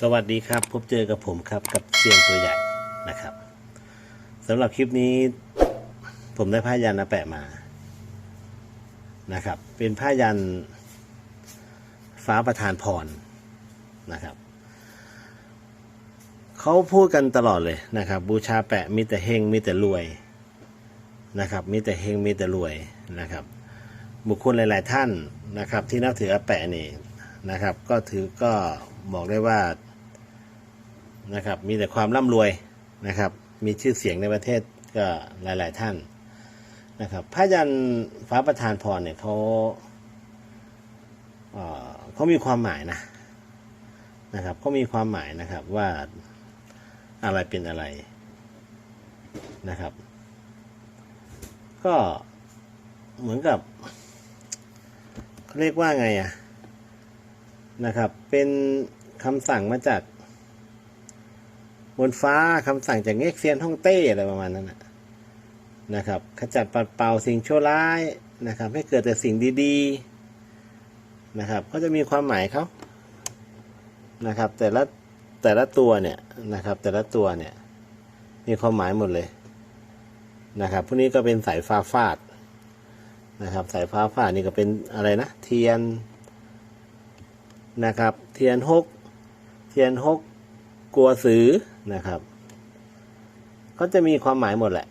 สวัสดีครับ พบเจอกับผมครับกับเซียนตัวใหญ่นะครับสำหรับคลิปนี้ ผมได้ผ้ายันอาแปะมานะครับ เป็นผ้ายันฟ้าประธานพรนะครับเขาพูดกันตลอดเลยนะครับ บูชาแปะมีแต่เฮงมีแต่รวยนะครับ มีแต่เฮงมีแต่รวยนะครับ บุคคลหลาย ๆ ท่านนะครับ ที่นับถืออาแปะนี่นะครับ ก็ถือก็บอกได้ว่า นะครับ มีแต่ความร่ำรวยนะครับ มีชื่อเสียงในประเทศก็หลาย ๆ ท่านนะครับพระยันฟ้าประธานพรเนี่ยเขาเอ่อเขามีความหมายนะนะครับเขามีความหมายนะครับว่าอะไรเป็นอะไรนะครับ ก็เหมือนกับเขาเรียกว่าไงอะนะครับ เป็นคำสั่งมาจาก บนฟ้าคำสั่งจากเง็กเซียนฮ่องเต้อะไรประมาณนั้นนะนะครับ ขจัดปัดเป่าสิ่งชั่วร้ายนะครับ ให้เกิดแต่สิ่งดีๆนะครับ ก็จะมีความหมายเขานะครับ แต่ละแต่ละตัวเนี่ยนะครับ แต่ละตัวเนี่ย มีความหมายหมดเลยนะครับพวกนี้ก็เป็นสายฟ้าฟาดนะครับ สายฟ้าผ่านี่ก็เป็นอะไรนะ เทียนนะครับ เทียนหกเทียนหกกลัวสือ นะครับ ก็จะมีความหมายหมดแหละ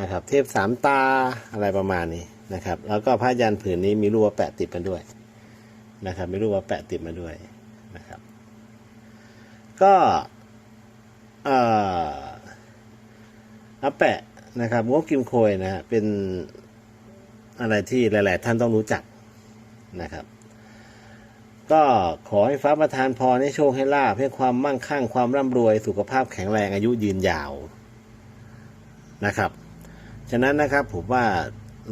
นะครับ เทพสามตาอะไรประมาณนี้นะครับ แล้วก็ผ้ายันผืนนี้มีรูปว่าแปะติดมาด้วยนะครับ มีรูปว่าแปะติดมาด้วยนะครับ ก็เอ่ออาแปะนะครับงบกิมโคยนะฮะเป็นอะไรที่หลาย ๆ ท่านต้องรู้จักนะครับ ก็ขอให้ฟ้าประทานพรให้โชคให้ลาภให้ความมั่งคั่งความร่ำรวยสุขภาพแข็งแรงอายุยืนยาวนะครับ ฉะนั้นนะครับผมว่า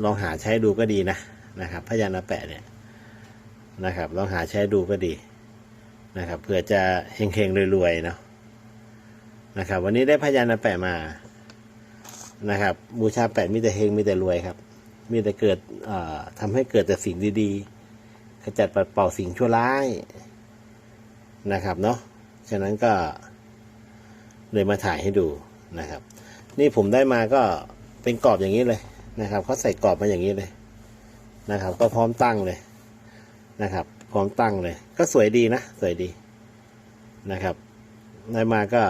ลองหาใช้ดูก็ดีนะนะครับพญานาแปะเนี่ยนะครับ ลองหาใช้ดูก็ดีนะครับเผื่อจะเฮงๆรวยๆเนาะนะครับ วันนี้ได้พญานาแปะมานะครับบูชาแปะมีแต่เฮงมีแต่รวยครับ มีแต่เกิดทำให้เกิดแต่สิ่งดีๆ ขจัดปัดเป่าสิ่งชั่วร้ายนะครับเนาะฉะนั้นก็เลยมาถ่ายให้ดูนะครับ นี่ผมได้มาก็เป็นกรอบอย่างนี้เลยนะครับเขาใส่กรอบมาอย่างนี้เลยนะครับ ก็พร้อมตั้งเลยนะครับ พร้อมตั้งเลย ก็สวยดีนะ สวยดีนะครับ ได้มาก็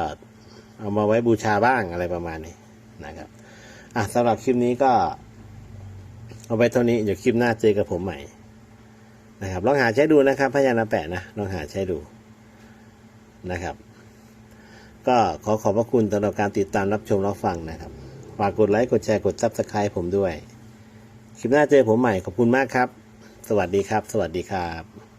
เอามาไว้บูชาบ้างอะไรประมาณนี้นะครับอะสำหรับคลิปนี้ก็ เอาไปเท่านี้เดี๋ยวคลิปหน้าเจอกับผมใหม่ นะครับลองหาใช้ดูนะครับพญานาแปะนะลองหาใช้ดูนะครับ ก็ขอขอบพระคุณสำหรับการติดตามรับชมรับฟังนะครับฝากกดไลค์กดแชร์กดซับสไครป์ผมด้วย คลิปหน้าเจอผมใหม่ขอบคุณมากครับ สวัสดีครับ สวัสดีครับ